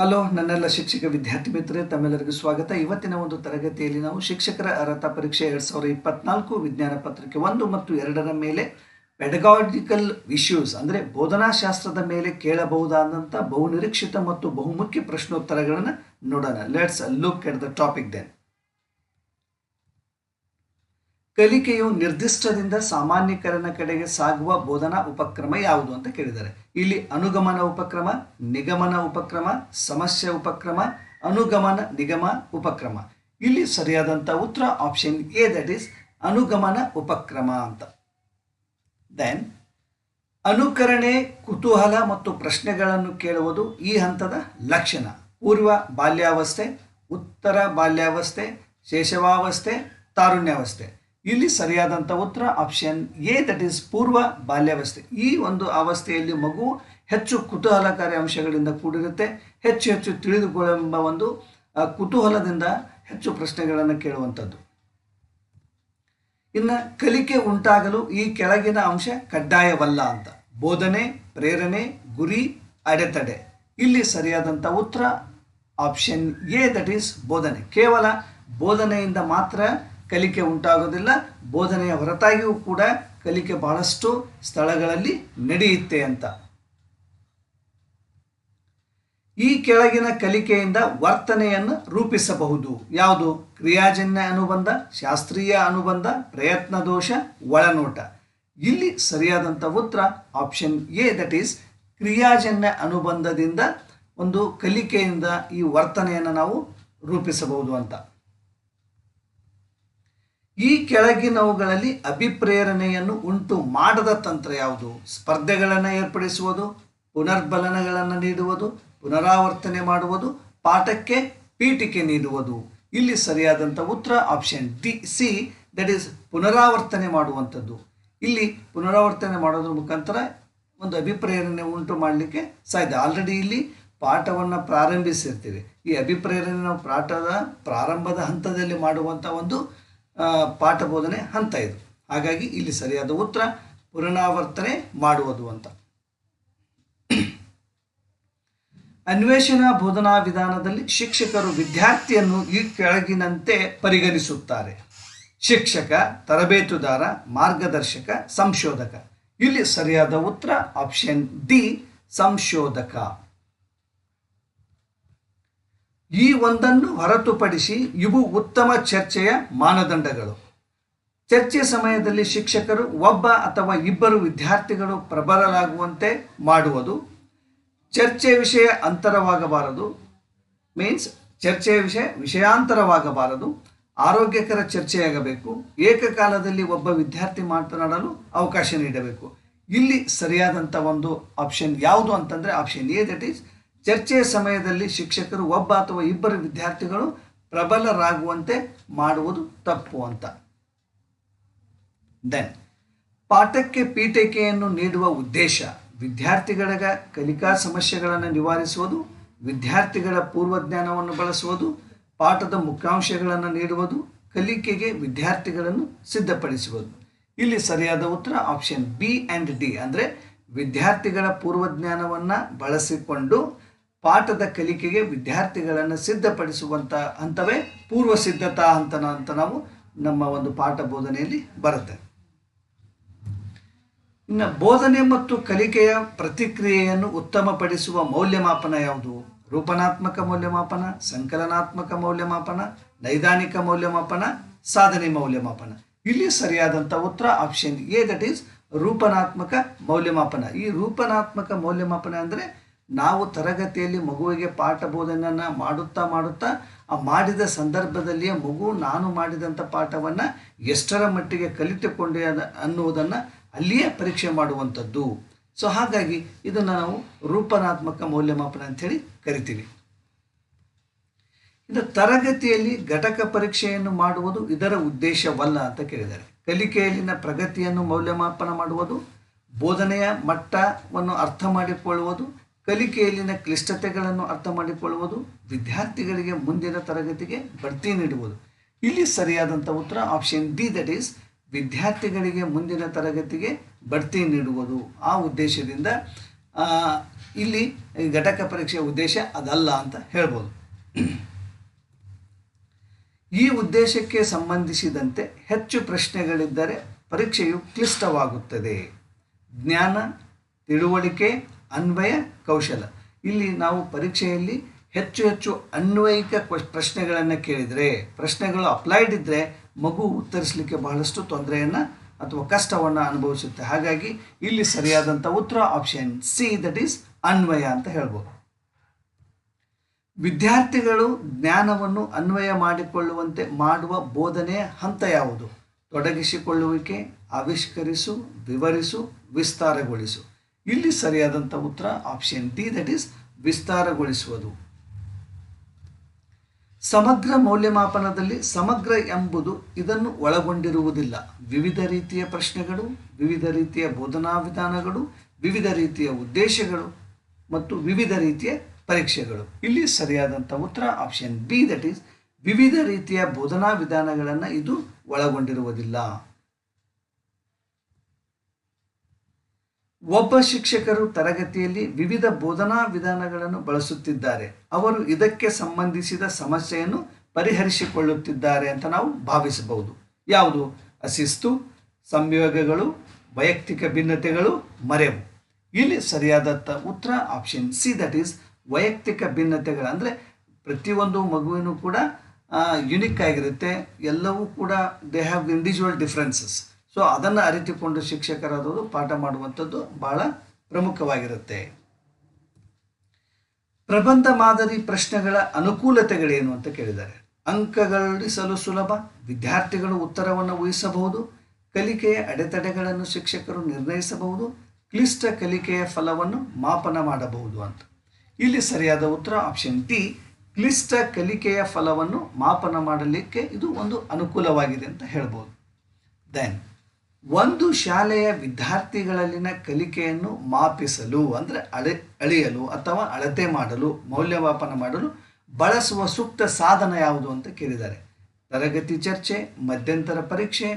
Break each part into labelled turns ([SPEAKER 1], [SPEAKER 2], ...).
[SPEAKER 1] Hello, ನನ್ನೆಲ್ಲ ಶಿಕ್ಷಕ ವಿದ್ಯಾರ್ಥಿ ಮಿತ್ರರೇ, ತಮ್ಮೆಲ್ಲರಿಗೂ ಸ್ವಾಗತ. ಇವತ್ತಿನ ಒಂದು ತರಗತಿಯಲ್ಲಿ ನಾವು ಶಿಕ್ಷಕರ ಅರ್ಹತಾ ಪರೀಕ್ಷೆ ಎರಡ್ ಸಾವಿರದ ಇಪ್ಪತ್ನಾಲ್ಕು ವಿಜ್ಞಾನ ಪತ್ರಿಕೆ ಒಂದು ಮತ್ತು ಎರಡರ ಮೇಲೆ ಪೆಡಗಾಜಿಕಲ್ ಇಶ್ಯೂಸ್ ಅಂದರೆ ಬೋಧನಾಶಾಸ್ತ್ರದ ಮೇಲೆ ಕೇಳಬಹುದಾದಂಥ ಬಹುನಿರೀಕ್ಷಿತ ಮತ್ತು ಬಹುಮುಖ್ಯ ಪ್ರಶ್ನೋತ್ತರಗಳನ್ನು ನೋಡೋಣ. Let's look at the topic then ಕಲಿಕೆಯು ನಿರ್ದಿಷ್ಟದಿಂದ ಸಾಮಾನ್ಯೀಕರಣ ಕಡೆಗೆ ಸಾಗುವ ಬೋಧನಾ ಉಪಕ್ರಮ ಯಾವುದು ಅಂತ ಕೇಳಿದ್ದಾರೆ. ಇಲ್ಲಿ ಅನುಗಮನ ಉಪಕ್ರಮ, ನಿಗಮನ ಉಪಕ್ರಮ, ಸಮಸ್ಯೆ ಉಪಕ್ರಮ, ಅನುಗಮನ, ನಿಗಮ ಉಪಕ್ರಮ. ಇಲ್ಲಿ ಸರಿಯಾದಂಥ ಉತ್ತರ ಆಪ್ಷನ್ ಎ ದಟ್ ಈಸ್ ಅನುಗಮನ ಉಪಕ್ರಮ ಅಂತ. ದೆನ್ ಅನುಕರಣೆ, ಕುತೂಹಲ ಮತ್ತು ಪ್ರಶ್ನೆಗಳನ್ನು ಕೇಳುವುದು ಈ ಹಂತದ ಲಕ್ಷಣ. ಪೂರ್ವ ಬಾಲ್ಯಾವಸ್ಥೆ, ಉತ್ತರ ಬಾಲ್ಯಾವಸ್ಥೆ, ಶೇಷವಾವಸ್ಥೆ, ತಾರುಣ್ಯಾವಸ್ಥೆ. ಇಲ್ಲಿ ಸರಿಯಾದಂಥ ಉತ್ತರ ಆಪ್ಷನ್ ಎ ದಟ್ ಈಸ್ ಪೂರ್ವ ಬಾಲ್ಯಾವಸ್ಥೆ. ಈ ಒಂದು ಅವಸ್ಥೆಯಲ್ಲಿ ಮಗು ಹೆಚ್ಚು ಕುತೂಹಲಕಾರಿ ಅಂಶಗಳಿಂದ ಕೂಡಿರುತ್ತೆ. ಹೆಚ್ಚು ಹೆಚ್ಚು ತಿಳಿದುಕೊಳ್ಳೆಂಬ ಒಂದು ಕುತೂಹಲದಿಂದ ಹೆಚ್ಚು ಪ್ರಶ್ನೆಗಳನ್ನು ಕೇಳುವಂಥದ್ದು. ಇನ್ನು ಕಲಿಕೆ ಉಂಟಾಗಲು ಈ ಕೆಳಗಿನ ಅಂಶ ಕಡ್ಡಾಯವಲ್ಲ ಅಂತ. ಬೋಧನೆ, ಪ್ರೇರಣೆ, ಗುರಿ, ಅಡೆತಡೆ. ಇಲ್ಲಿ ಸರಿಯಾದಂಥ ಉತ್ತರ ಆಪ್ಷನ್ ಎ ದಟ್ ಈಸ್ ಬೋಧನೆ. ಕೇವಲ ಬೋಧನೆಯಿಂದ ಮಾತ್ರ ಕಲಿಕೆ ಉಂಟಾಗೋದಿಲ್ಲ ಬೋಧನೆಯ ಹೊರತಾಗಿಯೂ ಕೂಡ ಕಲಿಕೆ ಬಹಳಷ್ಟು ಸ್ಥಳಗಳಲ್ಲಿ ನಡೆಯುತ್ತೆ ಅಂತ. ಈ ಕೆಳಗಿನ ಕಲಿಕೆಯಿಂದ ವರ್ತನೆಯನ್ನು ರೂಪಿಸಬಹುದು. ಯಾವುದು? ಕ್ರಿಯಾಜನ್ಯ ಅನುಬಂಧ, ಶಾಸ್ತ್ರೀಯ ಅನುಬಂಧ, ಪ್ರಯತ್ನ ದೋಷ, ಒಳನೋಟ. ಇಲ್ಲಿ ಸರಿಯಾದಂಥ ಉತ್ತರ ಆಪ್ಷನ್ ಎ ದಟ್ ಈಸ್ ಕ್ರಿಯಾಜನ್ಯ ಅನುಬಂಧದಿಂದ ಒಂದು ಕಲಿಕೆಯಿಂದ ಈ ವರ್ತನೆಯನ್ನು ನಾವು ರೂಪಿಸಬಹುದು ಅಂತ. ಈ ಕೆಳಗಿನವುಗಳಲ್ಲಿ ಅಭಿಪ್ರೇರಣೆಯನ್ನು ಉಂಟು ಮಾಡದ ತಂತ್ರ ಯಾವುದು? ಸ್ಪರ್ಧೆಗಳನ್ನು ಏರ್ಪಡಿಸುವುದು, ಪುನರ್ಬಲನಗಳನ್ನು ನೀಡುವುದು, ಪುನರಾವರ್ತನೆ ಮಾಡುವುದು, ಪಾಠಕ್ಕೆ ಪೀಠಿಕೆ ನೀಡುವುದು. ಇಲ್ಲಿ ಸರಿಯಾದಂಥ ಉತ್ತರ option D C that is ಪುನರಾವರ್ತನೆ ಮಾಡುವಂಥದ್ದು. ಇಲ್ಲಿ ಪುನರಾವರ್ತನೆ ಮಾಡೋದ್ರ ಮುಖಾಂತರ ಒಂದು ಅಭಿಪ್ರೇರಣೆ ಉಂಟು ಮಾಡಲಿಕ್ಕೆ ಸಾಧ್ಯ. ಆಲ್ರೆಡಿ ಇಲ್ಲಿ ಪಾಠವನ್ನು ಪ್ರಾರಂಭಿಸಿರ್ತೀವಿ. ಈ ಅಭಿಪ್ರೇರಣೆ ನಾವು ಪಾಠದ ಪ್ರಾರಂಭದ ಹಂತದಲ್ಲಿ ಮಾಡುವಂಥ ಒಂದು ಪಾಠ ಬೋಧನೆ ಹಂತ ಇದು. ಹಾಗಾಗಿ ಇಲ್ಲಿ ಸರಿಯಾದ ಉತ್ತರ ಪುನರಾವರ್ತನೆ ಮಾಡುವುದು ಅಂತ. ಅನ್ವೇಷಣಾ ಬೋಧನಾ ವಿಧಾನದಲ್ಲಿ ಶಿಕ್ಷಕರು ವಿದ್ಯಾರ್ಥಿಯನ್ನು ಈ ಕೆಳಗಿನಂತೆ ಪರಿಗಣಿಸುತ್ತಾರೆ. ಶಿಕ್ಷಕ, ತರಬೇತುದಾರ, ಮಾರ್ಗದರ್ಶಕ, ಸಂಶೋಧಕ. ಇಲ್ಲಿ ಸರಿಯಾದ ಉತ್ತರ ಆಪ್ಷನ್ ಡಿ ಸಂಶೋಧಕ. ಈ ಒಂದನ್ನು ಹೊರತುಪಡಿಸಿ ಇವು ಉತ್ತಮ ಚರ್ಚೆಯ ಮಾನದಂಡಗಳು. ಚರ್ಚೆ ಸಮಯದಲ್ಲಿ ಶಿಕ್ಷಕರು ಒಬ್ಬ ಅಥವಾ ಇಬ್ಬರು ವಿದ್ಯಾರ್ಥಿಗಳು ಪ್ರಬಲರಾಗುವಂತೆ ಮಾಡುವುದು ಚರ್ಚೆ ವಿಷಯ ಅಂತರವಾಗಬಾರದು ಮೀನ್ಸ್ ಚರ್ಚೆಯ ವಿಷಯ ವಿಷಯಾಂತರವಾಗಬಾರದು, ಆರೋಗ್ಯಕರ ಚರ್ಚೆಯಾಗಬೇಕು, ಏಕಕಾಲದಲ್ಲಿ ಒಬ್ಬ ವಿದ್ಯಾರ್ಥಿ ಮಾತನಾಡಲು ಅವಕಾಶ ನೀಡಬೇಕು. ಇಲ್ಲಿ ಸರಿಯಾದಂಥ ಒಂದು ಆಪ್ಷನ್ ಯಾವುದು ಅಂತಂದರೆ ಆಪ್ಷನ್ ಎ ದಟ್ ಈಸ್ ಚರ್ಚೆಯ ಸಮಯದಲ್ಲಿ ಶಿಕ್ಷಕರು ಒಬ್ಬ ಅಥವಾ ಇಬ್ಬರು ವಿದ್ಯಾರ್ಥಿಗಳು ಪ್ರಬಲರಾಗುವಂತೆ ಮಾಡುವುದು ತಪ್ಪು ಅಂತ. ದೆನ್ ಪಾಠಕ್ಕೆ ಪೀಠಿಕೆಯನ್ನು ನೀಡುವ ಉದ್ದೇಶ ವಿದ್ಯಾರ್ಥಿಗಳ ಕಲಿಕಾ ಸಮಸ್ಯೆಗಳನ್ನು ನಿವಾರಿಸುವುದು, ವಿದ್ಯಾರ್ಥಿಗಳ ಪೂರ್ವಜ್ಞಾನವನ್ನು ಬಳಸುವುದು, ಪಾಠದ ಮುಖ್ಯಾಂಶಗಳನ್ನು ನೀಡುವುದು, ಕಲಿಕೆಗೆ ವಿದ್ಯಾರ್ಥಿಗಳನ್ನು ಸಿದ್ಧಪಡಿಸುವುದು. ಇಲ್ಲಿ ಸರಿಯಾದ ಉತ್ತರ ಆಪ್ಷನ್ ಬಿ ಆ್ಯಂಡ್ ಡಿ ಅಂದರೆ ವಿದ್ಯಾರ್ಥಿಗಳ ಪೂರ್ವಜ್ಞಾನವನ್ನು ಬಳಸಿಕೊಂಡು ಪಾಠದ ಕಲಿಕೆಗೆ ವಿದ್ಯಾರ್ಥಿಗಳನ್ನು ಸಿದ್ಧಪಡಿಸುವಂಥ ಹಂತವೇ ಪೂರ್ವ ಸಿದ್ಧತಾ ಹಂತನ ಅಂತ ನಾವು ನಮ್ಮ ಒಂದು ಪಾಠ ಬೋಧನೆಯಲ್ಲಿ ಬರುತ್ತೆ. ಇನ್ನು ಬೋಧನೆ ಮತ್ತು ಕಲಿಕೆಯ ಪ್ರತಿಕ್ರಿಯೆಯನ್ನು ಉತ್ತಮಪಡಿಸುವ ಮೌಲ್ಯಮಾಪನ ಯಾವುದು? ರೂಪನಾತ್ಮಕ ಮೌಲ್ಯಮಾಪನ, ಸಂಕಲನಾತ್ಮಕ ಮೌಲ್ಯಮಾಪನ, ನೈದಾನಿಕ ಮೌಲ್ಯಮಾಪನ, ಸಾಧನೆ ಮೌಲ್ಯಮಾಪನ. ಇಲ್ಲಿ ಸರಿಯಾದಂಥ ಉತ್ತರ ಆಪ್ಷನ್ ಎ ದಟ್ ಈಸ್ ರೂಪನಾತ್ಮಕ ಮೌಲ್ಯಮಾಪನ. ಈ ರೂಪನಾತ್ಮಕ ಮೌಲ್ಯಮಾಪನ ಅಂದರೆ ನಾವು ತರಗತಿಯಲ್ಲಿ ಮಗುವಿಗೆ ಪಾಠ ಬೋಧನೆಯನ್ನು ಮಾಡುತ್ತಾ ಮಾಡುತ್ತಾ, ಆ ಮಾಡಿದ ಸಂದರ್ಭದಲ್ಲಿಯೇ ಮಗು ನಾನು ಮಾಡಿದಂಥ ಪಾಠವನ್ನು ಎಷ್ಟರ ಮಟ್ಟಿಗೆ ಕಲಿತುಕೊಂಡೆ ಅನ್ನುವುದನ್ನು ಅಲ್ಲಿಯೇ ಪರೀಕ್ಷೆ ಮಾಡುವಂಥದ್ದು. ಸೊ ಹಾಗಾಗಿ ಇದನ್ನು ನಾವು ರೂಪನಾತ್ಮಕ ಮೌಲ್ಯಮಾಪನ ಅಂಥೇಳಿ ಕರಿತೀವಿ. ಇನ್ನು ತರಗತಿಯಲ್ಲಿ ಘಟಕ ಪರೀಕ್ಷೆಯನ್ನು ಮಾಡುವುದು ಇದರ ಉದ್ದೇಶವಲ್ಲ ಅಂತ ಕೇಳಿದ್ದಾರೆ. ಕಲಿಕೆಯಲ್ಲಿನ ಪ್ರಗತಿಯನ್ನು ಮೌಲ್ಯಮಾಪನ ಮಾಡುವುದು, ಬೋಧನೆಯ ಮಟ್ಟವನ್ನು ಅರ್ಥ ಮಾಡಿಕೊಳ್ಳುವುದು ಕಲಿಕೆಯಲ್ಲಿನ ಕ್ಲಿಷ್ಟತೆಗಳನ್ನು ಅರ್ಥ ಮಾಡಿಕೊಳ್ಳುವುದು, ವಿದ್ಯಾರ್ಥಿಗಳಿಗೆ ಮುಂದಿನ ತರಗತಿಗೆ ಬಡ್ತಿ ನೀಡುವುದು. ಇಲ್ಲಿ ಸರಿಯಾದಂಥ ಉತ್ತರ ಆಪ್ಷನ್ ಡಿ ದಟ್ ಈಸ್ ವಿದ್ಯಾರ್ಥಿಗಳಿಗೆ ಮುಂದಿನ ತರಗತಿಗೆ ಬಡ್ತಿ ನೀಡುವುದು. ಆ ಉದ್ದೇಶದಿಂದ ಇಲ್ಲಿ ಘಟಕ ಪರೀಕ್ಷೆಯ ಉದ್ದೇಶ ಅದಲ್ಲ ಅಂತ ಹೇಳ್ಬೋದು. ಈ ಉದ್ದೇಶಕ್ಕೆ ಸಂಬಂಧಿಸಿದಂತೆ ಹೆಚ್ಚು ಪ್ರಶ್ನೆಗಳಿದ್ದರೆ ಪರೀಕ್ಷೆಯು ಕ್ಲಿಷ್ಟವಾಗುತ್ತದೆ. ಜ್ಞಾನ, ತಿಳುವಳಿಕೆ ಅನ್ವಯ ಕೌಶಲ. ಇಲ್ಲಿ ನಾವು ಪರೀಕ್ಷೆಯಲ್ಲಿ ಹೆಚ್ಚು ಹೆಚ್ಚು ಅನ್ವಯಿಕ ಪ್ರಶ್ನೆಗಳನ್ನು ಕೇಳಿದರೆ, ಪ್ರಶ್ನೆಗಳು ಅಪ್ಲೈಡ್ ಇದ್ದರೆ ಮಗು ಉತ್ತರಿಸಲಿಕ್ಕೆ ಬಹಳಷ್ಟು ತೊಂದರೆಯನ್ನು ಅಥವಾ ಕಷ್ಟವನ್ನು ಅನುಭವಿಸುತ್ತೆ. ಹಾಗಾಗಿ ಇಲ್ಲಿ ಸರಿಯಾದಂಥ ಉತ್ತರ ಆಪ್ಷನ್ ಸಿ ದಟ್ ಈಸ್ ಅನ್ವಯ ಅಂತ ಹೇಳ್ಬೋದು. ವಿದ್ಯಾರ್ಥಿಗಳು ಜ್ಞಾನವನ್ನು ಅನ್ವಯ ಮಾಡಿಕೊಳ್ಳುವಂತೆ ಮಾಡುವ ಬೋಧನೆಯ ಹಂತ ಯಾವುದು? ತೊಡಗಿಸಿಕೊಳ್ಳುವಿಕೆ, ಆವಿಷ್ಕರಿಸು, ವಿವರಿಸು, ವಿಸ್ತಾರಗೊಳಿಸು. ಇಲ್ಲಿ ಸರಿಯಾದಂಥ ಉತ್ತರ ಆಪ್ಷನ್ ಡಿ ದಟ್ ಈಸ್ ವಿಸ್ತಾರಗೊಳಿಸುವುದು. ಸಮಗ್ರ ಮೌಲ್ಯಮಾಪನದಲ್ಲಿ ಸಮಗ್ರ ಎಂಬುದು ಇದನ್ನು ಒಳಗೊಂಡಿರುವುದಿಲ್ಲ. ವಿವಿಧ ರೀತಿಯ ಪ್ರಶ್ನೆಗಳು, ವಿವಿಧ ರೀತಿಯ ಬೋಧನಾ ವಿಧಾನಗಳು, ವಿವಿಧ ರೀತಿಯ ಉದ್ದೇಶಗಳು ಮತ್ತು ವಿವಿಧ ರೀತಿಯ ಪರೀಕ್ಷೆಗಳು. ಇಲ್ಲಿ ಸರಿಯಾದಂಥ ಉತ್ತರ ಆಪ್ಷನ್ ಬಿ ದಟ್ ಈಸ್ ವಿವಿಧ ರೀತಿಯ ಬೋಧನಾ ವಿಧಾನಗಳನ್ನು ಇದು ಒಳಗೊಂಡಿರುವುದಿಲ್ಲ. ಒಬ್ಬ ಶಿಕ್ಷಕರು ತರಗತಿಯಲ್ಲಿ ವಿವಿಧ ಬೋಧನಾ ವಿಧಾನಗಳನ್ನು ಬಳಸುತ್ತಿದ್ದಾರೆ. ಅವರು ಇದಕ್ಕೆ ಸಂಬಂಧಿಸಿದ ಸಮಸ್ಯೆಯನ್ನು ಪರಿಹರಿಸಿಕೊಳ್ಳುತ್ತಿದ್ದಾರೆ ಅಂತ ನಾವು ಭಾವಿಸಬಹುದು. ಯಾವುದು? ಅಶಿಸ್ತು, ಸಂಯೋಗಗಳು, ವೈಯಕ್ತಿಕ ಭಿನ್ನತೆಗಳು, ಮರೆವು. ಇಲ್ಲಿ ಸರಿಯಾದ ಉತ್ತರ ಆಪ್ಷನ್ ಸಿ ದಟ್ ಈಸ್ ವೈಯಕ್ತಿಕ ಭಿನ್ನತೆಗಳು. ಅಂದರೆ ಪ್ರತಿಯೊಂದು ಮಗುವಿನೂ ಕೂಡ ಯುನಿಕ್ ಆಗಿರುತ್ತೆ. ಎಲ್ಲವೂ ಕೂಡ they have individual differences so ಅದನ್ನು ಅರಿತುಕೊಂಡು ಶಿಕ್ಷಕರಾದವರು ಪಾಠ ಮಾಡುವಂಥದ್ದು ಬಹಳ ಪ್ರಮುಖವಾಗಿರುತ್ತೆ. ಪ್ರಬಂಧ ಮಾದರಿ ಪ್ರಶ್ನೆಗಳ ಅನುಕೂಲತೆಗಳೇನು ಅಂತ ಕೇಳಿದ್ದಾರೆ. ಅಂಕಗಳಿಸಲು ಸುಲಭ, ವಿದ್ಯಾರ್ಥಿಗಳು ಉತ್ತರವನ್ನು ಊಹಿಸಬಹುದು, ಕಲಿಕೆಯ ಅಡೆತಡೆಗಳನ್ನು ಶಿಕ್ಷಕರು ನಿರ್ಣಯಿಸಬಹುದು, ಕ್ಲಿಷ್ಟ ಕಲಿಕೆಯ ಫಲವನ್ನು ಮಾಪನ ಮಾಡಬಹುದು ಅಂತ. ಇಲ್ಲಿ ಸರಿಯಾದ ಉತ್ತರ ಆಪ್ಷನ್ ಟಿ ಕ್ಲಿಷ್ಟ ಕಲಿಕೆಯ ಫಲವನ್ನು ಮಾಪನ ಮಾಡಲಿಕ್ಕೆ ಇದು ಒಂದು ಅನುಕೂಲವಾಗಿದೆ ಅಂತ ಹೇಳ್ಬೋದು. ದೆನ್ ಒಂದು ಶಾಲೆಯ ವಿದ್ಯಾರ್ಥಿಗಳಲ್ಲಿನ ಕಲಿಕೆಯನ್ನು ಮಾಪಿಸಲು, ಅಂದರೆ ಅಳೆ, ಅಳೆಯಲು ಅಥವಾ ಅಳತೆ ಮಾಡಲು, ಮೌಲ್ಯಮಾಪನ ಮಾಡಲು ಬಳಸುವ ಸೂಕ್ತ ಸಾಧನ ಯಾವುದು ಅಂತ ಕೇಳಿದ್ದಾರೆ. ತರಗತಿ ಚರ್ಚೆ, ಮಧ್ಯಂತರ ಪರೀಕ್ಷೆ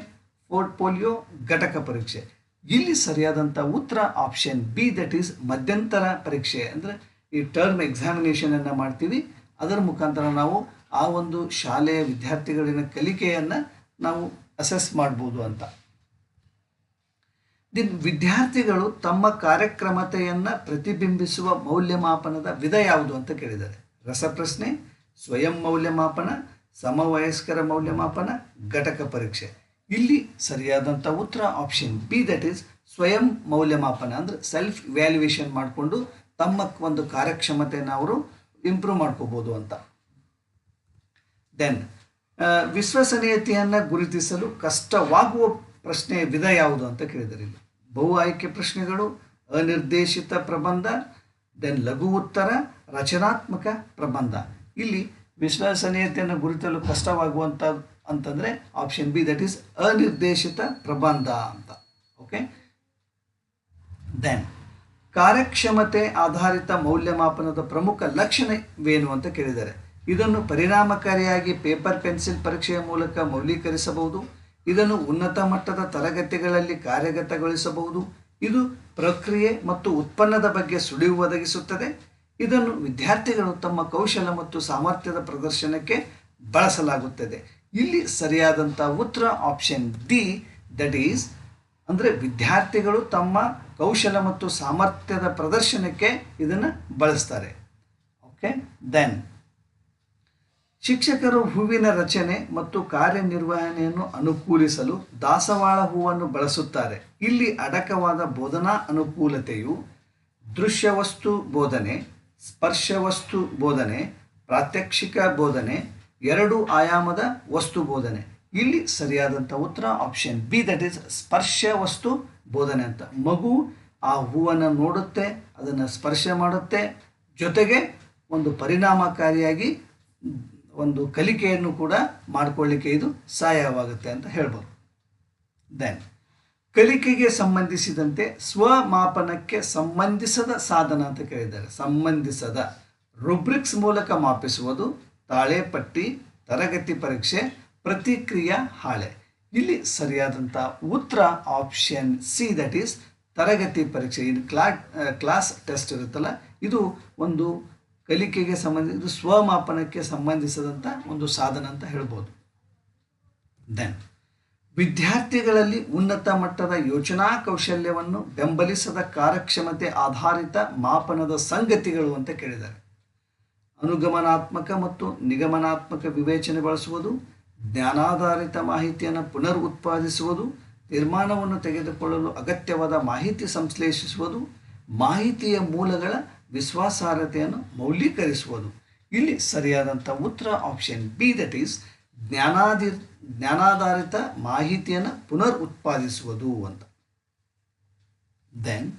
[SPEAKER 1] ಪೋರ್ಟ್ಫೋಲಿಯೋ ಘಟಕ ಪರೀಕ್ಷೆ. ಇಲ್ಲಿ ಸರಿಯಾದಂಥ ಉತ್ತರ ಆಪ್ಷನ್ ಬಿ ದಟ್ ಈಸ್ ಮಧ್ಯಂತರ ಪರೀಕ್ಷೆ, ಅಂದರೆ ಈ ಟರ್ಮ್ ಎಕ್ಸಾಮಿನೇಷನನ್ನು ಮಾಡ್ತೀವಿ. ಅದರ ಮುಖಾಂತರ ನಾವು ಆ ಒಂದು ಶಾಲೆಯ ವಿದ್ಯಾರ್ಥಿಗಳಿನ ಕಲಿಕೆಯನ್ನು ನಾವು ಅಸೆಸ್ ಮಾಡ್ಬೋದು ಅಂತ. ವಿದ್ಯಾರ್ಥಿಗಳು ತಮ್ಮ ಕಾರ್ಯಕ್ರಮತೆಯನ್ನು ಪ್ರತಿಬಿಂಬಿಸುವ ಮೌಲ್ಯಮಾಪನದ ವಿಧ ಯಾವುದು ಅಂತ ಕೇಳಿದ್ದಾರೆ. ರಸಪ್ರಶ್ನೆ, ಸ್ವಯಂ ಮೌಲ್ಯಮಾಪನ, ಸಮವಯಸ್ಕರ ಮೌಲ್ಯಮಾಪನ, ಘಟಕ ಪರೀಕ್ಷೆ. ಇಲ್ಲಿ ಸರಿಯಾದಂಥ ಉತ್ತರ ಆಪ್ಷನ್ ಬಿ ದಟ್ ಈಸ್ ಸ್ವಯಂ ಮೌಲ್ಯಮಾಪನ ಅಂದರೆ ಸೆಲ್ಫ್ ವ್ಯಾಲ್ಯೂಯೇಷನ್ ಮಾಡಿಕೊಂಡು ತಮ್ಮ ಒಂದು ಕಾರ್ಯಕ್ಷಮತೆಯನ್ನು ಅವರು ಇಂಪ್ರೂವ್ ಮಾಡ್ಕೋಬೋದು ಅಂತ. ದೆನ್ ವಿಶ್ವಸನೀಯತೆಯನ್ನು ಗುರುತಿಸಲು ಕಷ್ಟವಾಗುವ ಪ್ರಶ್ನೆಯ ವಿಧ ಯಾವುದು ಅಂತ ಕೇಳಿದರಿಲ್ಲ ಬಹು ಆಯ್ಕೆ ಪ್ರಶ್ನೆಗಳು, ಅನಿರ್ದೇಶಿತ ಪ್ರಬಂಧ ದೆನ್ ಲಘು ಉತ್ತರ, ರಚನಾತ್ಮಕ ಪ್ರಬಂಧ. ಇಲ್ಲಿ ವಿಶ್ವಸನೀಯತೆಯನ್ನು ಗುರುತಲು ಕಷ್ಟವಾಗುವಂಥ ಅಂತಂದರೆ ಆಪ್ಷನ್ ಬಿ ದಟ್ ಈಸ್ ಅನಿರ್ದೇಶಿತ ಪ್ರಬಂಧ ಅಂತ. ಓಕೆ ದೆನ್ ಕಾರ್ಯಕ್ಷಮತೆ ಆಧಾರಿತ ಮೌಲ್ಯಮಾಪನದ ಪ್ರಮುಖ ಲಕ್ಷಣವೇನು ಅಂತ ಕೇಳಿದ್ದಾರೆ. ಇದನ್ನು ಪರಿಣಾಮಕಾರಿಯಾಗಿ ಪೇಪರ್ ಪೆನ್ಸಿಲ್ ಪರೀಕ್ಷೆಯ ಮೂಲಕ ಮೌಲ್ಯೀಕರಿಸಬಹುದು. ಇದನ್ನು ಉನ್ನತ ಮಟ್ಟದ ತರಗತಿಗಳಲ್ಲಿ ಕಾರ್ಯಗತಗೊಳಿಸಬಹುದು. ಇದು ಪ್ರಕ್ರಿಯೆ ಮತ್ತು ಉತ್ಪನ್ನದ ಬಗ್ಗೆ ಸುಳಿವು ಒದಗಿಸುತ್ತದೆ. ಇದನ್ನು ವಿದ್ಯಾರ್ಥಿಗಳು ತಮ್ಮ ಕೌಶಲ ಮತ್ತು ಸಾಮರ್ಥ್ಯದ ಪ್ರದರ್ಶನಕ್ಕೆ ಬಳಸಲಾಗುತ್ತದೆ. ಇಲ್ಲಿ ಸರಿಯಾದಂಥ ಉತ್ತರ ಆಪ್ಷನ್ ಡಿ ದಟ್ ಈಸ್ ಅಂದರೆ ವಿದ್ಯಾರ್ಥಿಗಳು ತಮ್ಮ ಕೌಶಲ ಮತ್ತು ಸಾಮರ್ಥ್ಯದ ಪ್ರದರ್ಶನಕ್ಕೆ ಇದನ್ನು ಬಳಸ್ತಾರೆ. ಓಕೆ ದೆನ್ ಶಿಕ್ಷಕರು ಹೂವಿನ ರಚನೆ ಮತ್ತು ಕಾರ್ಯನಿರ್ವಹಣೆಯನ್ನು ಅನುಕೂಲಿಸಲು ದಾಸವಾಳ ಹೂವನ್ನು ಬಳಸುತ್ತಾರೆ. ಇಲ್ಲಿ ಅಡಕವಾದ ಬೋಧನಾ ಅನುಕೂಲತೆಯು ದೃಶ್ಯವಸ್ತು ಬೋಧನೆ, ಸ್ಪರ್ಶವಸ್ತು ಬೋಧನೆ, ಪ್ರಾತ್ಯಕ್ಷಿಕ ಬೋಧನೆ, ಎರಡು ಆಯಾಮದ ವಸ್ತು ಬೋಧನೆ. ಇಲ್ಲಿ ಸರಿಯಾದಂಥ ಉತ್ತರ ಆಪ್ಷನ್ ಬಿ ದಟ್ ಈಸ್ ಸ್ಪರ್ಶ ವಸ್ತು ಬೋಧನೆ ಅಂತ. ಮಗು ಆ ಹೂವನ್ನು ನೋಡುತ್ತೆ, ಅದನ್ನು ಸ್ಪರ್ಶ ಮಾಡುತ್ತೆ, ಜೊತೆಗೆ ಒಂದು ಪರಿಣಾಮಕಾರಿಯಾಗಿ ಒಂದು ಕಲಿಕೆಯನ್ನು ಕೂಡ ಮಾಡಿಕೊಳ್ಳಿಕ್ಕೆ ಇದು ಸಹಾಯವಾಗುತ್ತೆ ಅಂತ ಹೇಳ್ಬೋದು. ದೆನ್ ಕಲಿಕೆಗೆ ಸಂಬಂಧಿಸಿದಂತೆ ಸ್ವಮಾಪನಕ್ಕೆ ಸಂಬಂಧಿಸದ ಸಾಧನ ಅಂತ ಕೇಳಿದ್ದಾರೆ. ಸಂಬಂಧಿಸದ ರುಬ್ರಿಕ್ಸ್ ಮೂಲಕ ಮಾಪಿಸುವುದು, ತಾಳೆಪಟ್ಟಿ, ತರಗತಿ ಪರೀಕ್ಷೆ, ಪ್ರತಿಕ್ರಿಯಾ ಹಾಳೆ. ಇಲ್ಲಿ ಸರಿಯಾದಂಥ ಉತ್ತರ ಆಪ್ಷನ್ ಸಿ ದಟ್ ಈಸ್ ತರಗತಿ ಪರೀಕ್ಷೆ. ಇದು ಕ್ಲಾ ಕ್ಲಾಸ್ ಟೆಸ್ಟ್ ಇರುತ್ತಲ್ಲ, ಇದು ಒಂದು ಕಲಿಕೆಗೆ ಸಂಬಂಧಿಸಿದ ಸ್ವಮಾಪನಕ್ಕೆ ಸಂಬಂಧಿಸಿದಂಥ ಒಂದು ಸಾಧನ ಅಂತ ಹೇಳ್ಬೋದು. ದೆನ್ ವಿದ್ಯಾರ್ಥಿಗಳಲ್ಲಿ ಉನ್ನತ ಮಟ್ಟದ ಯೋಚನಾ ಕೌಶಲ್ಯವನ್ನು ಬೆಂಬಲಿಸದ ಕಾರ್ಯಕ್ಷಮತೆ ಆಧಾರಿತ ಮಾಪನದ ಸಂಗತಿಗಳು ಅಂತ ಕೇಳಿದ್ದಾರೆ. ಅನುಗಮನಾತ್ಮಕ ಮತ್ತು ನಿಗಮನಾತ್ಮಕ ವಿವೇಚನೆ ಬಳಸುವುದು, ಜ್ಞಾನಾಧಾರಿತ ಮಾಹಿತಿಯನ್ನು ಪುನರ್ ಉತ್ಪಾದಿಸುವುದು, ತೀರ್ಮಾನವನ್ನು ತೆಗೆದುಕೊಳ್ಳಲು ಅಗತ್ಯವಾದ ಮಾಹಿತಿ ಸಂಶ್ಲೇಷಿಸುವುದು, ಮಾಹಿತಿಯ ಮೂಲಗಳ ವಿಶ್ವಾಸಾರ್ಹತೆಯನ್ನು ಮೌಲ್ಯೀಕರಿಸುವುದು. ಇಲ್ಲಿ ಸರಿಯಾದಂಥ ಉತ್ತರ ಆಪ್ಷನ್ ಬಿ ದಟ್ ಈಸ್ ಜ್ಞಾನಾಧಿ, ಜ್ಞಾನಾಧಾರಿತ ಮಾಹಿತಿಯನ್ನು ಪುನರ್ ಉತ್ಪಾದಿಸುವುದು ಅಂತ. ದೆನ್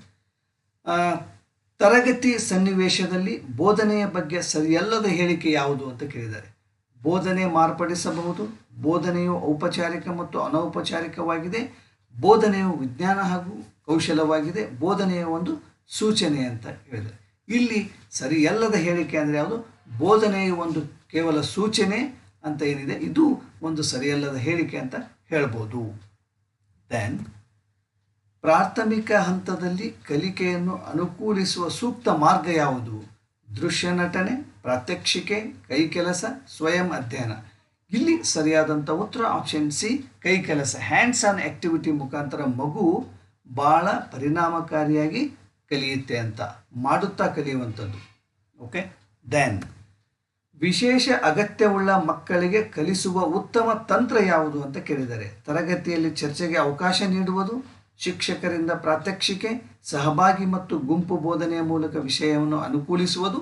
[SPEAKER 1] ತರಗತಿ ಸನ್ನಿವೇಶದಲ್ಲಿ ಬೋಧನೆಯ ಬಗ್ಗೆ ಸರಿಯಲ್ಲದ ಹೇಳಿಕೆ ಯಾವುದು ಅಂತ ಕೇಳಿದ್ದಾರೆ. ಬೋಧನೆ ಮಾರ್ಪಡಿಸಬಹುದು, ಬೋಧನೆಯು ಔಪಚಾರಿಕ ಮತ್ತು ಅನೌಪಚಾರಿಕವಾಗಿದೆ, ಬೋಧನೆಯು ವಿಜ್ಞಾನ ಹಾಗೂ ಕೌಶಲವಾಗಿದೆ, ಬೋಧನೆಯ ಒಂದು ಸೂಚನೆ ಅಂತ ಹೇಳಿದ್ದಾರೆ. ಇಲ್ಲಿ ಸರಿಯಲ್ಲದ ಹೇಳಿಕೆ ಅಂದರೆ ಯಾವುದು? ಬೋಧನೆಯ ಒಂದು ಕೇವಲ ಸೂಚನೆ ಅಂತ ಏನಿದೆ, ಇದು ಒಂದು ಸರಿಯಲ್ಲದ ಹೇಳಿಕೆ ಅಂತ ಹೇಳ್ಬೋದು. ದೆನ್ ಪ್ರಾಥಮಿಕ ಹಂತದಲ್ಲಿ ಕಲಿಕೆಯನ್ನು ಅನುಕೂಲಿಸುವ ಸೂಕ್ತ ಮಾರ್ಗ ಯಾವುದು? ದೃಶ್ಯ ನಟನೆ, ಪ್ರಾತ್ಯಕ್ಷಿಕೆ, ಕೈ ಕೆಲಸ, ಸ್ವಯಂ ಅಧ್ಯಯನ. ಇಲ್ಲಿ ಸರಿಯಾದಂಥ ಉತ್ತರ ಆಪ್ಷನ್ ಸಿ ಕೈ ಕೆಲಸ. ಹ್ಯಾಂಡ್ಸ್ ಆನ್ ಆ್ಯಕ್ಟಿವಿಟಿ ಮುಖಾಂತರ ಮಗು ಭಾಳ ಪರಿಣಾಮಕಾರಿಯಾಗಿ ಕಲಿಯುತ್ತೆ ಅಂತ, ಮಾಡುತ್ತಾ ಕಲಿಯುವಂಥದ್ದು. ಓಕೆ ದೆನ್ ವಿಶೇಷ ಅಗತ್ಯವುಳ್ಳ ಮಕ್ಕಳಿಗೆ ಕಲಿಸುವ ಉತ್ತಮ ತಂತ್ರ ಯಾವುದು ಅಂತ ಕೇಳಿದರೆ, ತರಗತಿಯಲ್ಲಿ ಚರ್ಚೆಗೆ ಅವಕಾಶ ನೀಡುವುದು, ಶಿಕ್ಷಕರಿಂದ ಪ್ರಾತ್ಯಕ್ಷಿಕೆ, ಸಹಭಾಗಿ ಮತ್ತು ಗುಂಪು ಬೋಧನೆಯ ಮೂಲಕ ವಿಷಯವನ್ನು ಅನುಕೂಲಿಸುವುದು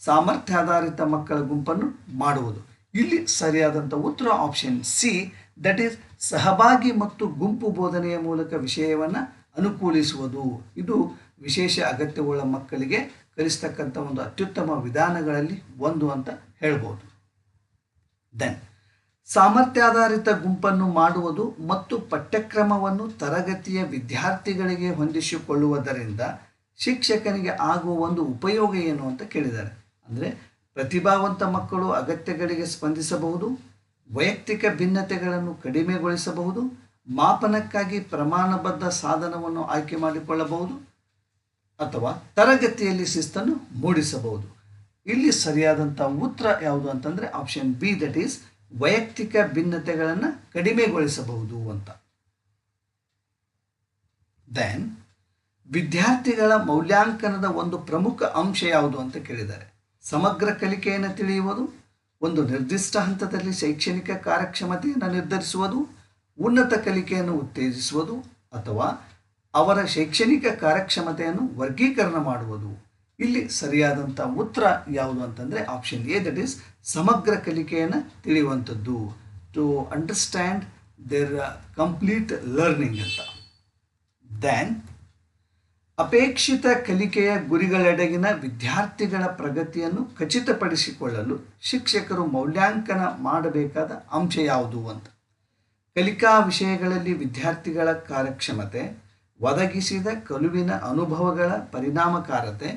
[SPEAKER 1] ಸಾಮರ್ಥ್ಯ ಆಧಾರಿತ ಮಕ್ಕಳ ಗುಂಪನ್ನು ಮಾಡುವುದು. ಇಲ್ಲಿ ಸರಿಯಾದಂಥ ಉತ್ತರ ಆಪ್ಷನ್ ಸಿ ದಟ್ ಈಸ್ ಸಹಭಾಗಿ ಮತ್ತು ಗುಂಪು ಬೋಧನೆಯ ಮೂಲಕ ವಿಷಯವನ್ನು ಅನುಕೂಲಿಸುವುದು. ಇದು ವಿಶೇಷ ಅಗತ್ಯವುಳ್ಳ ಮಕ್ಕಳಿಗೆ ಕಲಿಸ್ತಕ್ಕಂಥ ಒಂದು ಅತ್ಯುತ್ತಮ ವಿಧಾನಗಳಲ್ಲಿ ಒಂದು ಅಂತ ಹೇಳ್ಬೋದು. ದೆನ್ ಸಾಮರ್ಥ್ಯಾಧಾರಿತ ಗುಂಪನ್ನು ಮಾಡುವುದು ಮತ್ತು ಪಠ್ಯಕ್ರಮವನ್ನು ತರಗತಿಯ ವಿದ್ಯಾರ್ಥಿಗಳಿಗೆ ಹೊಂದಿಸಿಕೊಳ್ಳುವುದರಿಂದ ಶಿಕ್ಷಕನಿಗೆ ಆಗುವ ಒಂದು ಉಪಯೋಗ ಏನು ಅಂತ ಕೇಳಿದ್ದಾರೆ. ಅಂದರೆ ಪ್ರತಿಭಾವಂತ ಮಕ್ಕಳು ಅಗತ್ಯಗಳಿಗೆ ಸ್ಪಂದಿಸಬಹುದು, ವೈಯಕ್ತಿಕ ಭಿನ್ನತೆಗಳನ್ನು ಕಡಿಮೆಗೊಳಿಸಬಹುದು, ಮಾಪನಕ್ಕಾಗಿ ಪ್ರಮಾಣಬದ್ಧ ಸಾಧನವನ್ನು ಆಯ್ಕೆ ಮಾಡಿಕೊಳ್ಳಬಹುದು ಅಥವಾ ತರಗತಿಯಲ್ಲಿ ಶಿಸ್ತನ್ನು ಮೂಡಿಸಬಹುದು. ಇಲ್ಲಿ ಸರಿಯಾದಂಥ ಉತ್ತರ ಯಾವುದು ಅಂತಂದರೆ ಆಪ್ಷನ್ ಬಿ ದಟ್ ಈಸ್ ವೈಯಕ್ತಿಕ ಭಿನ್ನತೆಗಳನ್ನು ಕಡಿಮೆಗೊಳಿಸಬಹುದು ಅಂತ. ದೆನ್ ವಿದ್ಯಾರ್ಥಿಗಳ ಮೌಲ್ಯಾಂಕನದ ಒಂದು ಪ್ರಮುಖ ಅಂಶ ಯಾವುದು ಅಂತ ಕೇಳಿದ್ದಾರೆ. ಸಮಗ್ರ ಕಲಿಕೆಯನ್ನು ತಿಳಿಯುವುದು, ಒಂದು ನಿರ್ದಿಷ್ಟ ಹಂತದಲ್ಲಿ ಶೈಕ್ಷಣಿಕ ಕಾರ್ಯಕ್ಷಮತೆಯನ್ನು ನಿರ್ಧರಿಸುವುದು, ಉನ್ನತ ಕಲಿಕೆಯನ್ನು ಉತ್ತೇಜಿಸುವುದು ಅಥವಾ ಅವರ ಶೈಕ್ಷಣಿಕ ಕಾರ್ಯಕ್ಷಮತೆಯನ್ನು ವರ್ಗೀಕರಣ ಮಾಡುವುದು. ಇಲ್ಲಿ ಸರಿಯಾದಂಥ ಉತ್ತರ ಯಾವುದು ಅಂತಂದರೆ ಆಪ್ಷನ್ ಎ ದಟ್ ಈಸ್ ಸಮಗ್ರ ಕಲಿಕೆಯನ್ನು ತಿಳಿಯುವಂಥದ್ದು. To understand their complete learning ಅಂತ. ದ್ಯಾನ್ ಅಪೇಕ್ಷಿತ ಕಲಿಕೆಯ ಗುರಿಗಳೆಡೆಗಿನ ವಿದ್ಯಾರ್ಥಿಗಳ ಪ್ರಗತಿಯನ್ನು ಖಚಿತಪಡಿಸಿಕೊಳ್ಳಲು ಶಿಕ್ಷಕರು ಮೌಲ್ಯಾಂಕನ ಮಾಡಬೇಕಾದ ಅಂಶ ಯಾವುದು ಅಂತ. ಕಲಿಕಾ ವಿಷಯಗಳಲ್ಲಿ ವಿದ್ಯಾರ್ಥಿಗಳ ಕಾರ್ಯಕ್ಷಮತೆ ಒದಗಿಸಿದ ಕಲುವಿನ ಅನುಭವಗಳ ಪರಿಣಾಮಕಾರತೆ,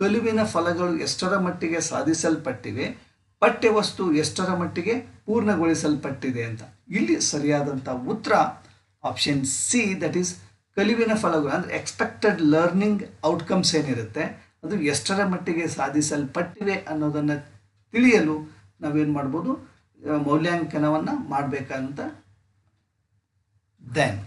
[SPEAKER 1] ಕಲುವಿನ ಫಲಗಳು ಎಷ್ಟರ ಮಟ್ಟಿಗೆ ಸಾಧಿಸಲ್ಪಟ್ಟಿವೆ, ಪಠ್ಯವಸ್ತು ಎಷ್ಟರ ಮಟ್ಟಿಗೆ ಪೂರ್ಣಗೊಳಿಸಲ್ಪಟ್ಟಿದೆ ಅಂತ. ಇಲ್ಲಿ ಸರಿಯಾದಂಥ ಉತ್ತರ ಆಪ್ಷನ್ ಸಿ ದಟ್ ಈಸ್ ಕಲುವಿನ ಫಲಗಳು, ಅಂದರೆ ಎಕ್ಸ್ಪೆಕ್ಟೆಡ್ ಲರ್ನಿಂಗ್ ಔಟ್ಕಮ್ಸ್ ಏನಿರುತ್ತೆ, ಅದು ಎಷ್ಟರ ಮಟ್ಟಿಗೆ ಸಾಧಿಸಲ್ಪಟ್ಟಿವೆ ಅನ್ನೋದನ್ನು ತಿಳಿಯಲು ನಾವೇನು ಮಾಡ್ಬೋದು ಮೌಲ್ಯಾಂಕನವನ್ನು ಮಾಡಬೇಕಂತ ದೆನ್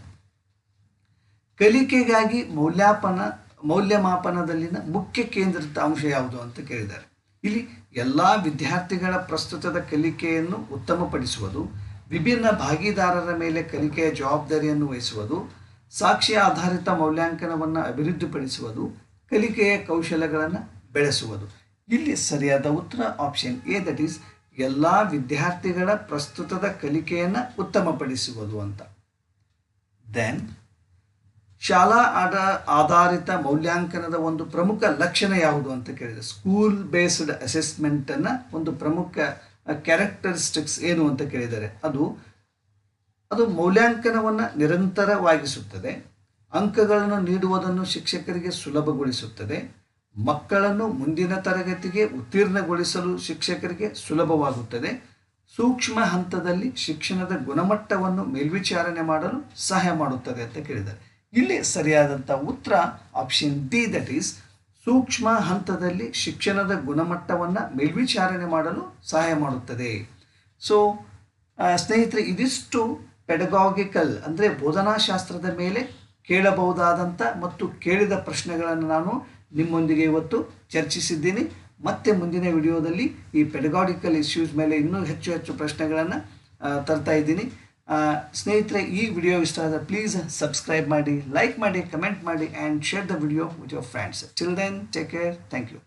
[SPEAKER 1] ಕಲಿಕೆಗಾಗಿ ಮೌಲ್ಯಾಪನ, ಮೌಲ್ಯಮಾಪನದಲ್ಲಿನ ಮುಖ್ಯ ಕೇಂದ್ರಿತ ಅಂಶ ಯಾವುದು ಅಂತ ಕೇಳಿದ್ದಾರೆ. ಇಲ್ಲಿ ಎಲ್ಲ ವಿದ್ಯಾರ್ಥಿಗಳ ಪ್ರಸ್ತುತದ ಕಲಿಕೆಯನ್ನು ಉತ್ತಮಪಡಿಸುವುದು, ವಿಭಿನ್ನ ಭಾಗಿದಾರರ ಮೇಲೆ ಕಲಿಕೆಯ ಜವಾಬ್ದಾರಿಯನ್ನು ವಹಿಸುವುದು ಸಾಕ್ಷಿ ಆಧಾರಿತ ಮೌಲ್ಯಾಂಕನವನ್ನು ಅಭಿವೃದ್ಧಿಪಡಿಸುವುದು, ಕಲಿಕೆಯ ಕೌಶಲಗಳನ್ನು ಬೆಳೆಸುವುದು. ಇಲ್ಲಿ ಸರಿಯಾದ ಉತ್ತರ ಆಪ್ಷನ್ ಎ ದಟ್ ಈಸ್ ಎಲ್ಲ ವಿದ್ಯಾರ್ಥಿಗಳ ಪ್ರಸ್ತುತದ ಕಲಿಕೆಯನ್ನು ಉತ್ತಮಪಡಿಸುವುದು ಅಂತ. ದೆನ್ ಶಾಲಾ ಆಡ ಆಧಾರಿತ ಮೌಲ್ಯಾಂಕನದ ಒಂದು ಪ್ರಮುಖ ಲಕ್ಷಣ ಯಾವುದು ಅಂತ ಕೇಳಿದರೆ ಸ್ಕೂಲ್ ಬೇಸ್ಡ್ ಅಸೆಸ್ಮೆಂಟನ್ನು ಒಂದು ಪ್ರಮುಖ ಕ್ಯಾರೆಕ್ಟರಿಸ್ಟಿಕ್ಸ್ ಏನು ಅಂತ ಕೇಳಿದರೆ ಅದು ಅದು ಮೌಲ್ಯಾಂಕನವನ್ನು ನಿರಂತರವಾಗಿಸುತ್ತದೆ, ಅಂಕಗಳನ್ನು ನೀಡುವುದನ್ನು ಶಿಕ್ಷಕರಿಗೆ ಸುಲಭಗೊಳಿಸುತ್ತದೆ, ಮಕ್ಕಳನ್ನು ಮುಂದಿನ ತರಗತಿಗೆ ಉತ್ತೀರ್ಣಗೊಳಿಸಲು ಶಿಕ್ಷಕರಿಗೆ ಸುಲಭವಾಗುತ್ತದೆ, ಸೂಕ್ಷ್ಮ ಹಂತದಲ್ಲಿ ಶಿಕ್ಷಣದ ಗುಣಮಟ್ಟವನ್ನು ಮೇಲ್ವಿಚಾರಣೆ ಮಾಡಲು ಸಹಾಯ ಮಾಡುತ್ತದೆ ಅಂತ ಕೇಳಿದ್ದಾರೆ. ಇಲ್ಲಿ ಸರಿಯಾದಂಥ ಉತ್ತರ ಆಪ್ಷನ್ ಡಿ ದಟ್ ಈಸ್ ಸೂಕ್ಷ್ಮ ಹಂತದಲ್ಲಿ ಶಿಕ್ಷಣದ ಗುಣಮಟ್ಟವನ್ನು ಮೇಲ್ವಿಚಾರಣೆ ಮಾಡಲು ಸಹಾಯ ಮಾಡುತ್ತದೆ. ಸೊ ಸ್ನೇಹಿತರೆ, ಇದಿಷ್ಟು ಪೆಡಗಾಗಿಕಲ್ ಅಂದರೆ ಬೋಧನಾಶಾಸ್ತ್ರದ ಮೇಲೆ ಕೇಳಬಹುದಾದಂಥ ಮತ್ತು ಕೇಳಿದ ಪ್ರಶ್ನೆಗಳನ್ನು ನಾನು ನಿಮ್ಮೊಂದಿಗೆ ಇವತ್ತು ಚರ್ಚಿಸಿದ್ದೀನಿ. ಮತ್ತೆ ಮುಂದಿನ ವಿಡಿಯೋದಲ್ಲಿ ಈ ಪೆಡಗಾಡಿಕಲ್ ಇಶ್ಯೂಸ್ ಮೇಲೆ ಇನ್ನೂ ಹೆಚ್ಚು ಹೆಚ್ಚು ಪ್ರಶ್ನೆಗಳನ್ನು ತರ್ತಾ ಇದ್ದೀನಿ. ಸ್ನೇಹಿತರೆ ಈ ವಿಡಿಯೋ ಇಷ್ಟ ಆದರೆ ಪ್ಲೀಸ್ ಸಬ್ಸ್ಕ್ರೈಬ್ ಮಾಡಿ ಲೈಕ್ ಮಾಡಿ ಕಮೆಂಟ್ ಮಾಡಿ and share the video with your friends till then take care thank you